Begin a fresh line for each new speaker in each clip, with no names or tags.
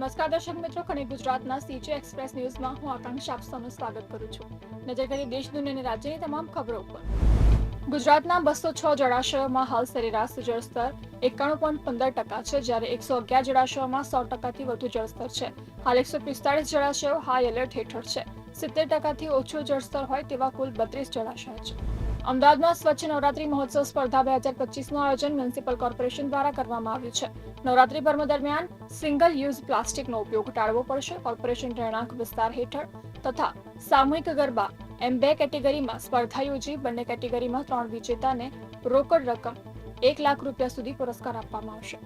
નમસ્કાર, દર્શક મિત્રો. ખણી ગુજરાતના સીજે એક્સપ્રેસ ન્યૂઝમાં હું આકાંક્ષા, આપ સ્વાગત કરું છું. નજર કરી દેશ, દુનિયા અને રાજ્યની તમામ ખબરો ઉપર. ગુજરાતના બસો છ જળાશયોમાં હાલ સરેરાશ જળસ્તર એકાણું પોઈન્ટ પંદર ટકા છે, જ્યારે એકસો અગિયાર જળાશયોમાં સો ટકાથી વધુ જળસ્તર છે. હાલ એકસો પિસ્તાળીસ જળાશયો હાઈ એલર્ટ હેઠળ છે. સિત્તેર ટકાથી ઓછું જળસ્તર હોય તેવા કુલ બત્રીસ જળાશયો છે. અમદાવાદમાં સ્વચ્છ નવરાત્રી મહોત્સવ સ્પર્ધા બે હજાર પચીસનું આયોજન મ્યુનિસિપલ કોર્પોરેશન દ્વારા કરવામાં આવ્યું છે. નવરાત્રી પર્વ દરમિયાન સિંગલ યુઝ પ્લાસ્ટિકનો ઉપયોગ ટાળવો પડશે. કોર્પોરેશન રહેણાંક વિસ્તાર હેઠળ તથા સામૂહિક ગરબા એમ બે કેટેગરીમાં સ્પર્ધા યોજી બંને કેટેગરીમાં ત્રણ વિજેતાને રોકડ રકમ એક લાખ રૂપિયા સુધી પુરસ્કાર આપવામાં આવશે.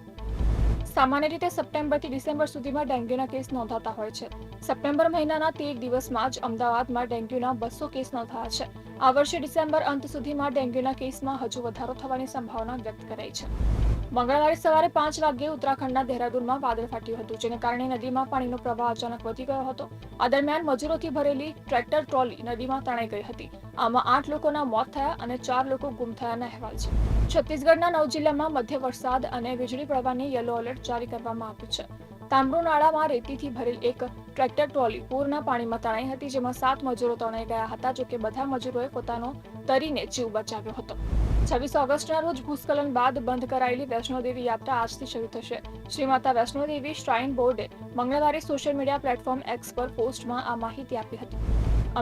સામાન્ય રીતે સપ્ટેમ્બરથી ડિસેમ્બર સુધીમાં ડેન્ગ્યુના કેસ નોંધાતા હોય છે. સપ્ટેમ્બર મહિનાના તેર દિવસમાં જ અમદાવાદમાં ડેન્ગ્યુના બસો કેસ નોંધાયા છે. આ વર્ષે ડિસેમ્બર અંત સુધીમાં ડેન્ગ્યુના કેસમાં હજુ વધારો થવાની સંભાવના વ્યક્ત કરાઈ છે. મંગળવારે સવારે પાંચ વાગ્યે ઉત્તરાખંડના દહેરાદૂનમાં વાદળ ફાટ્યું હતું, જેને કારણે નદીમાં પાણીનો પ્રવાહ અચાનક વધી ગયો હતો. આ દરમિયાન મજૂરોથી ભરેલી ટ્રેક્ટર, ટ્રોલી નદીમાં તણાઈ ગઈ હતી. આમાં આઠ લોકોના મોત થયા અને ચાર લોકો ગુમ થયાના અહેવાલ છે. છત્તીસગઢના નવ જિલ્લામાં મધ્ય વરસાદ અને વીજળી પ્રવાહની યલો એલર્ટ જારી કરવામાં આવ્યું છે. તાંબરુ નાળામાં રેતીથી ભરેલ એક ટ્રેક્ટર, ટ્રોલી પૂરના પાણીમાં તણાઈ હતી, જેમાં સાત મજૂરો તણાઈ ગયા હતા, જોકે બધા મજૂરોએ પોતાનો તરીને જીવ બચાવ્યો હતો. છવ્વીસ ઓગસ્ટના રોજ ભૂસ્ખલન બાદ બંધ કરાયેલી વૈષ્ણોદેવી યાત્રા આજથી શરૂ થશે. શ્રી માતા વૈષ્ણોદેવી શ્રાઇન બોર્ડે મંગળવારે સોશિયલ મીડિયા પ્લેટફોર્મ એક્સ પર પોસ્ટમાં આ માહિતી આપી હતી.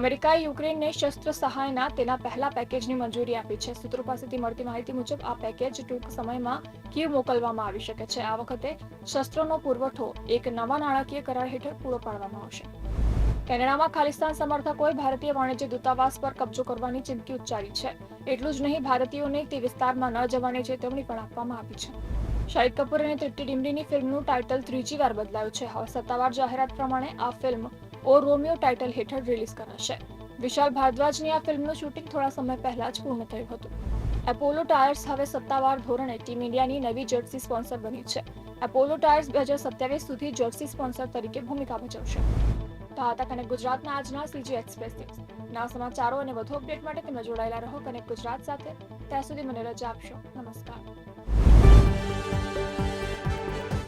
અમેરિકાએ યુક્રેનને શસ્ત્ર સહાયના તેના પહેલા પેકેજની મંજૂરી આપી છે. સૂત્રો પાસેથી મળતી માહિતી મુજબ, આ પેકેજ ટૂંક સમયમાં કીવ મોકલવામાં આવી શકે છે. આ વખતે શસ્ત્રોનો પુરવઠો એક નવા નાણાકીય કરાર હેઠળ પૂરો પાડવામાં આવશે. કેનેડામાં ખાલિસ્તાન સમર્થકોએ ભારતીય વાણિજ્ય દૂતાવાસ પર કબજો કરવાની ચીમકી ઉચ્ચારી છે. એટલું જ નહીં, ભારતીયોને તે વિસ્તારમાં ન જવાની ચેતવણી પણ આપવામાં આવી છે. શાહિદ કપૂર અને તૃપ્તિ ડિમરીની ફિલ્મનું ટાઇટલ ત્રીજી વાર બદલાયું છે. હવે સત્તાવાર જાહેરાત પ્રમાણે આ ફિલ્મ ઓ રોમિયો ટાઇટલ હેઠળ રિલીઝ કરાશે. વિશાલ ભારદ્વાજની આ ફિલ્મનું શૂટિંગ થોડા સમય પહેલા જ પૂર્ણ થયું હતું. એપોલો ટાયર્સ હવે સત્તાવાર ધોરણે ટીમ ઇન્ડિયાની નવી જર્સી સ્પોન્સર બની છે. એપોલો ટાયર્સ બે હજાર સત્યાવીસ સુધી જર્સી સ્પોન્સર તરીકે ભૂમિકા ભજવશે. હતા. કનેક્ટ ગુજરાતના આજના સીજી એક્સપ્રેસ ન્યૂઝ. ના સમાચારો અને વધુ અપડેટ માટે તમે જોડાયેલા રહો કનેક્ટ ગુજરાત સાથે. ત્યાં સુધી મને રજા આપશો. નમસ્કાર.